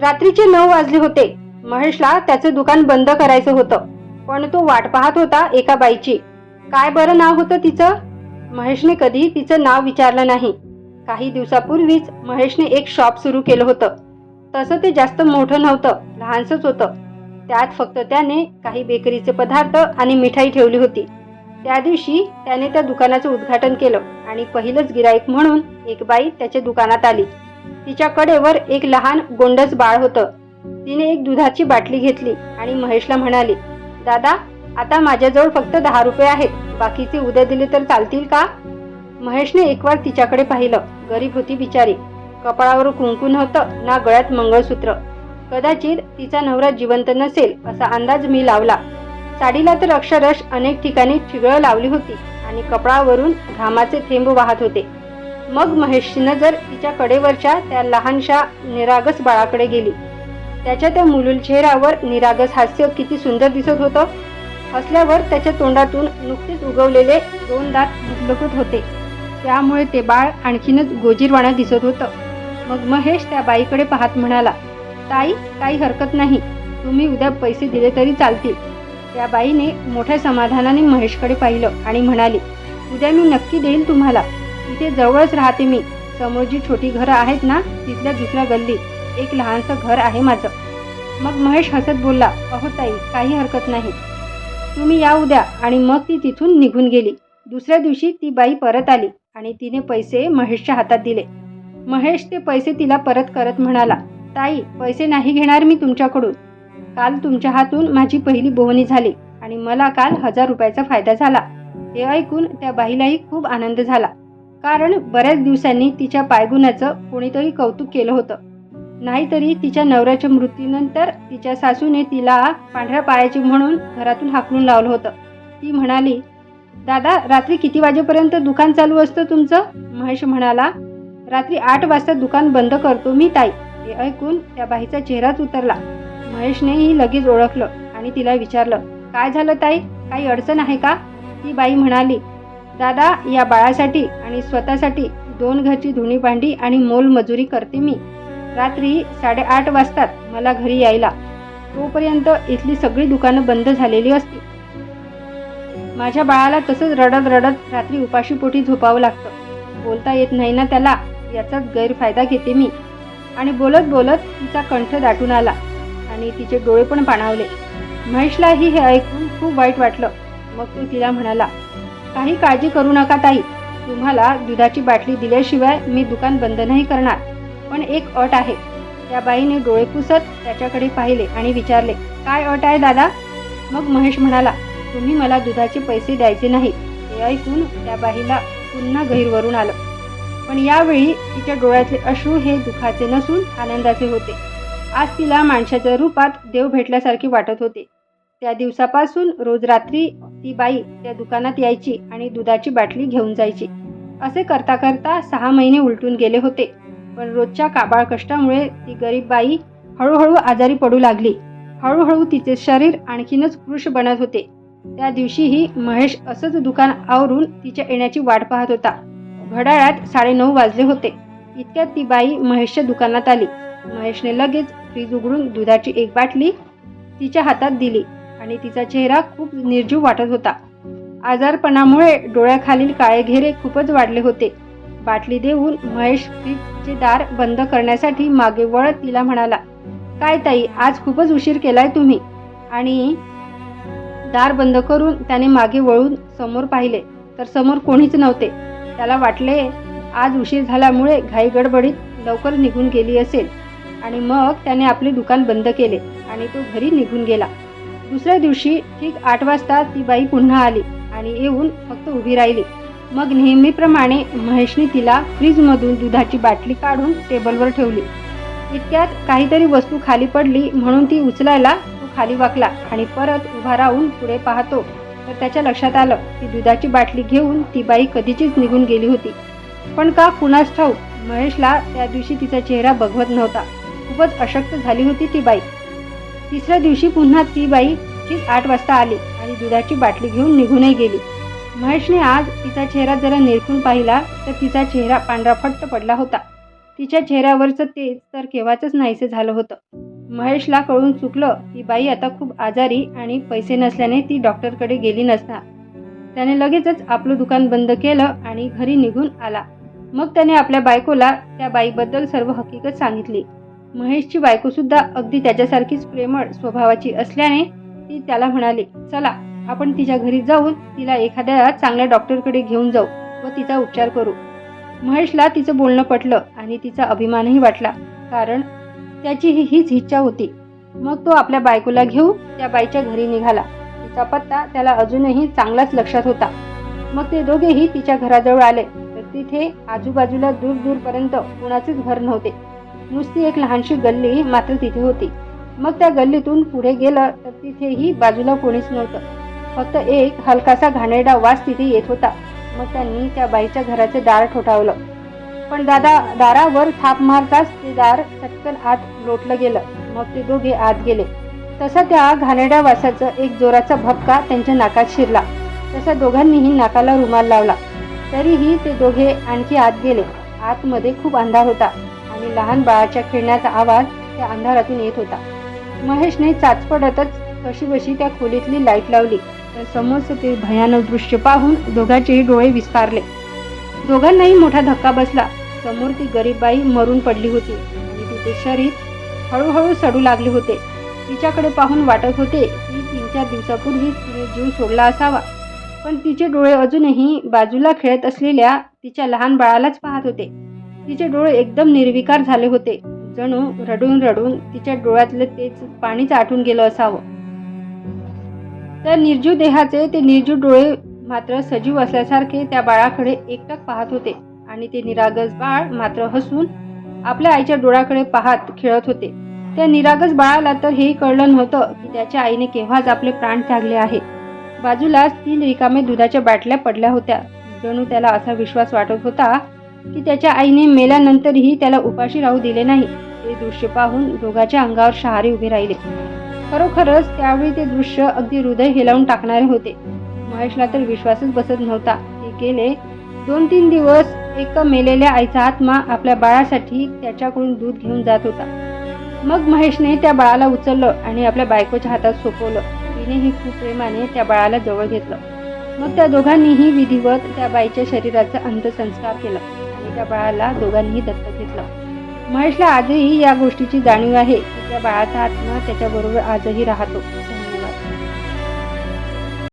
रात्रीचे नऊ वाजले होते. महेशला त्याचं दुकान बंद करायचं होतं. पण तो वाट पाहत होता एका बाईची. काय बरं नाव होतं तिचं? महेशने कधी तिचं नाव विचारलं नाही. काही दिवसापूर्वीच महेशने एक शॉप सुरू केलं होतं. तसं ते जास्त मोठं नव्हतं लहानसंच होतं. त्यात फक्त त्याने काही बेकरीचे पदार्थ आणि मिठाई ठेवली होती. त्या दिवशी त्याने त्या दुकानाचं उद्घाटन केलं आणि पहिलंच गिराईक म्हणून एक बाई त्याच्या दुकानात आली. तिच्या कडेवर एक लहान गोंडस बाळ होतं. तिने एक दुधाची बाटली घेतली आणि महेशला म्हणाली दादा आता माझ्याजवळ फक्त दहा रुपये आहेत. बाकीचे उद्या दिले तर चालतील का? महेशने एक वार तिच्याकडे पाहिलं. गरीब होती बिचारी. कपाळावर कुंकू नव्हतं ना गळ्यात मंगळसूत्र. कदाचित तिचा नवरा जिवंत नसेल असा अंदाज मी लावला. साडीला तर अक्षरश अनेक ठिकाणी ठिगळं लावली होती आणि कपडावरून घामाचे थेंब वाहत होते. मग महेशची नजर तिच्या कडेवरच्या त्या लहानशा निरागस बाळाकडे गेली. त्याच्या त्या मुलूल चेहऱ्यावर निरागस हास्य किती सुंदर दिसत होतं. असल्यावर त्याच्या तोंडातून नुकतेच उगवलेले दोन दात लुकलुकत होते. त्यामुळे ते बाळ आणखीनच गोजीरवाणा दिसत होतं. मग महेश त्या बाईकडे पाहत म्हणाला ताई काही हरकत नाही. तुम्ही उद्या पैसे दिले तरी चालतील. त्या बाईने मोठ्या समाधानाने महेशकडे पाहिलं आणि म्हणाली उद्या मी नक्की देईल तुम्हाला. इथे जवळच राहते मी. समोर जी छोटी घरं आहेत ना तिथल्या दुसऱ्या गल्लीत एक लहानसं घर आहे माझं. मग महेश हसत बोलला अहो ताई काही हरकत नाही. तुम्ही या उद्या. आणि मग ती तिथून निघून गेली. दुसऱ्या दिवशी ती बाई परत आली आणि तिने पैसे महेशच्या हातात दिले. महेश ते पैसे तिला परत करत म्हणाला ताई पैसे नाही घेणार मी तुमच्याकडून. काल तुमच्या हातून माझी पहिली बोहणी झाली आणि मला काल हजार रुपयाचा फायदा झाला. हे ऐकून त्या बाईलाही खूप आनंद झाला. कारण बऱ्याच दिवसांनी तिच्या पायगुणाचं कोणीतरी कौतुक केलं होतं. नाहीतरी तिच्या नवऱ्याच्या मृत्यूनंतर तिच्या सासूने तिला पांढऱ्या पायाची म्हणून घरातून हाकलून लावलं होतं. ती म्हणाली दादा रात्री किती वाजेपर्यंत दुकान चालू असतं तुमचं? महेश म्हणाला रात्री आठ वाजता दुकान बंद करतो मी ताई. हे ऐकून त्या बाईचा चेहराच उतरला. महेशनेही लगेच ओळखलं आणि तिला विचारलं काय झालं ताई? काही अडचण आहे का? ती बाई म्हणाली दादा या बाळासाठी आणि स्वतःसाठी दोन घरची धुणी भांडी आणि मोलमजुरी करते मी. रात्री साडेआठ वाजतात मला घरी यायला. तोपर्यंत इथली सगळी दुकानं बंद झालेली असतील. माझ्या बाळाला तसंच रडत रडत रात्री उपाशीपोटी झोपावं लागतं. बोलता येत नाही ना त्याला याचाच गैरफायदा घेते मी. आणि बोलत बोलत तिचा कंठ दाटून आला आणि तिचे डोळे पण पाणावले. महेशलाही हे ऐकून खूप वाईट वाटलं. मग तो तिला म्हणाला काही काळजी करू नका ताई. तुम्हाला दुधाची बाटली दिल्याशिवाय मी दुकान बंद नाही करणार. पण एक अट आहे. त्या बाईने डोळे पुसत त्याच्याकडे पाहिले आणि विचारले काय अट आहे दादा? मग महेश म्हणाला तुम्ही मला दुधाचे पैसे द्यायचे नाही हे ऐकून त्या बाईला पुन्हा गहिरवरून आलं. पण यावेळी तिच्या डोळ्यातले अश्रू हे दुःखाचे नसून आनंदाचे होते. आज तिला माणसाच्या रूपात देव भेटल्यासारखे वाटत होते. त्या दिवसापासून रोज रात्री ती बाई त्या दुकानात यायची आणि दुधाची बाटली घेऊन जायची. असे करता करता सहा महिने उलटून गेले होते. पण रोजच्या काबाळ कष्टामुळे ती गरीब बाई हळूहळू आजारी पडू लागली. हळूहळू तिचे शरीर आणखीनच कृश बनत होते. त्या दिवशीही महेश असंच दुकान आवरून तिच्या येण्याची वाट पाहत होता. घड्याळात साडेनऊ वाजले होते. इतक्यात ती बाई महेशच्या दुकानात आली. महेशने लगेच फ्रीज उघडून दुधाची एक बाटली तिच्या हातात दिली. आणि तिचा चेहरा खूप निर्जीव वाटत होता. आजारपणामुळे डोळ्याखालील काळे घेरे खूपच वाढले होते. बाटली देऊन महेश फ्रीजचे दार बंद करण्यासाठी मागे वळत तिला म्हणाला काय ताई आज खूपच उशीर केलाय तुम्ही. आणि दार बंद करून त्याने मागे वळून समोर पाहिले तर समोर कोणीच नव्हते. त्याला वाटले आज उशीर झाल्यामुळे घाई गडबडीत लवकर निघून गेली असेल. आणि मग त्याने आपले दुकान बंद केले आणि तो घरी निघून गेला. दुसऱ्या दिवशी ठीक आठ वाजता ती बाई पुन्हा आली आणि येऊन फक्त उभी राहिली. मग नेहमीप्रमाणे महेशने तिला फ्रीजमधून दुधाची बाटली काढून टेबलवर ठेवली. इतक्यात काहीतरी वस्तू खाली पडली म्हणून ती उचलायला तो खाली वाकला आणि परत उभा राहून पुढे पाहतो. तर त्याच्या लक्षात आलं की दुधाची बाटली घेऊन ती बाई कधीचीच निघून गेली होती. पण का कुणास ठाऊक महेशला त्या दिवशी तिचा चेहरा बघवत नव्हता. खूपच अशक्त झाली होती ती बाई. तिसऱ्या दिवशी पुन्हा ती बाई ठीक आठ वाजता आली आणि दुधाची बाटली घेऊन निघूनही गेली. महेशने आज तिचा चेहरा जरा निरखून पाहिला तर तिचा चेहरा पांढरा फट्ट पडला होता. तिच्या चेहऱ्यावरचं तेज तर केव्हाच नाहीसे झालं होतं. महेशला कळून चुकलं की बाई आता खूप आजारी आणि पैसे नसल्याने ती डॉक्टरकडे गेली नसणार. त्याने लगेचच आपलं दुकान बंद केलं आणि घरी निघून आला. मग त्याने आपल्या बायकोला त्या बाईबद्दल सर्व हकीकत सांगितली. महेशची बायकोसुद्धा अगदी त्याच्यासारखीच प्रेमळ स्वभावाची असल्याने ती त्याला म्हणाली चला आपण तिच्या घरी जाऊन तिला एखाद्या चांगल्या डॉक्टरकडे घेऊन जाऊ व तिचा उपचार करू. महेशला तिचं बोलणं पटलं आणि तिचा अभिमानही वाटला कारण त्याची ही हीच इच्छा होती. मग तो आपल्या बायकोला घेऊन त्या बाईच्या घरी निघाला. तिचा पत्ता त्याला अजूनही चांगलाच लक्षात होता. मग ते दोघेही तिच्या घराजवळ आले तर तिथे आजूबाजूला दूर दूरपर्यंत कोणाचेच घर नव्हते. नुसती एक लहानशी गल्ली मात्र तिथे होती. मग त्या गल्लीतून पुढे गेलं तर तिथेही बाजूला कोणीच नव्हतं. फक्त एक हलकासा घाणेरडा वास तिथे येत होता. मग त्यांनी त्या बाईच्या घराचे दार ठोठावलं. पण दादा दारावर थाप मारताच ते दार चटकन आत लोटलं गेलं. मग ते दोघे आत गेले. तसा त्या घाणेरड्या वासाचा एक जोराचा भपका त्यांच्या नाकात शिरला. तसा दोघांनीही नाकाला रुमाल लावला. तरीही ते दोघे आणखी आत गेले. आतमध्ये खूप अंधार होता. आणि लहान बाळाच्या खेळण्याचा आवाज त्या अंधारातून येत होता. महेशने चाचपडतच कशीबशी त्या खोलीतली लाइट लावली तर समोरचं ते भयानक दृश्य पाहून दोघांचेही डोळे विस्तारले. दोघांनाही मोठा धक्का बसला. समोर ती गरीब बाई मरून पडली होती आणि तिचे शरीर हळूहळू सडू लागले होते. तिच्याकडे पाहून वाटत होते की तीन चार दिवसापूर्वीच तिने जीव सोडला असावा. पण तिचे डोळे अजूनही बाजूला खेळत असलेल्या तिच्या लहान बाळालाच पाहत होते. तिचे डोळे एकदम निर्विकार झाले होते. जणू रडून रडून तिच्या डोळ्यातले तेच पाणीच आटून गेलं असावं. त्या निर्जीव देहाचे ते निर्जीव डोळे मात्र सजीव असल्यासारखे त्या बाळाकडे एकटक पाहत होते आणि ते निरागस बाळ मात्र हसून आपल्या आईच्या डोळ्याकडे पाहत खेळत होते. त्या निरागस बाळाला तर हेही कळलं नव्हतं की त्याच्या आईने केव्हाच आपले प्राण त्यागले आहे. बाजूलाच तीन रिकामे दुधाच्या बाटल्या पडल्या होत्या. जणू त्याला असा विश्वास वाटत होता की त्याच्या आईने मेल्यानंतरही त्याला उपाशी राहू दिले नाही. ते दृश्य पाहून दोघाच्या अंगावर शहारे उभे राहिले. खरोखरच त्यावेळी ते दृश्य अगदी हृदय हेलावून टाकणारे होते. महेशला तर विश्वासच बसत नव्हता. ते गेले दोन तीन दिवस एका मेलेल्या आईचा आत्मा आपल्या बाळासाठी त्याच्याकडून दूध घेऊन जात होता. मग महेशने त्या बाळाला उचललं आणि आपल्या बायकोच्या हातात सोपवलं. तिनेही खूप प्रेमाने त्या बाळाला जवळ घेतलं. मग त्या दोघांनीही विधिवत त्या बाईच्या शरीराचा अंत्यसंस्कार केला आणि त्या बाळाला दोघांनीही दत्तक घेतलं. महेशला आजही या गोष्टीची जाणीव आहे की त्या बाळाचा आत्मा त्याच्याबरोबर आजही राहतो.